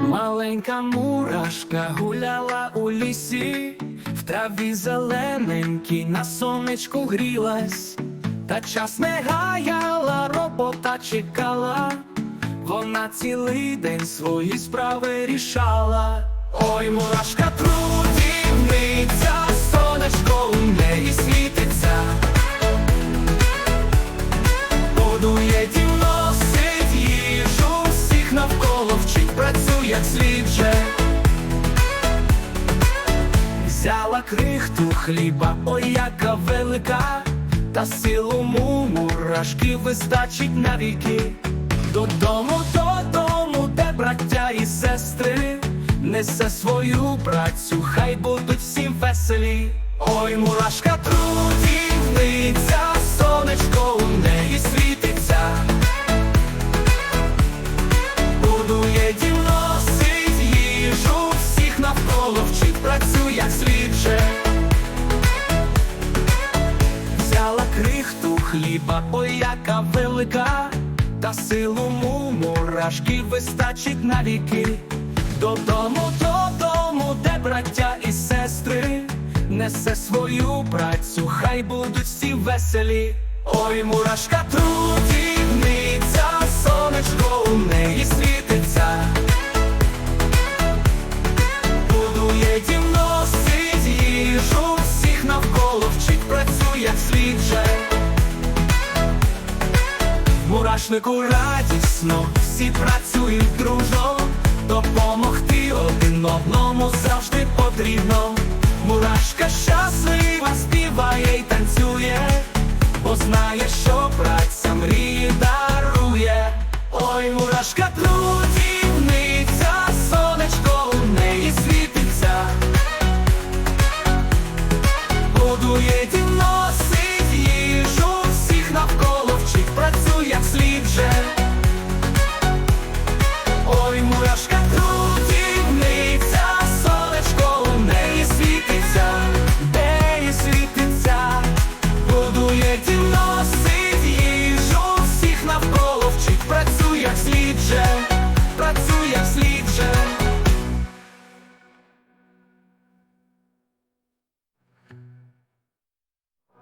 Маленька мурашка гуляла у лісі, в траві зелененькій на сонечку грілась, та час не гаяла, робота чекала, вона цілий день свої справи рішала. Ой, мурашка трудівниця, як слід же. Взяла крихту хліба, ой, яка велика, та силу му мурашки вистачить навіки. Додому, додому, де браття і сестри, несе свою працю, хай будуть всім веселі. Ой, мурашка хліба, ой, яка велика, та силу му мурашки вистачить навіки. Додому, додому, де браття і сестри, несе свою працю, хай будуть всі веселі. Ой, мурашка трудівниця, мурашнику радісно, всі працюють дружно, допомогти один одному завжди потрібно. Мурашка щаслива, pra pracuje.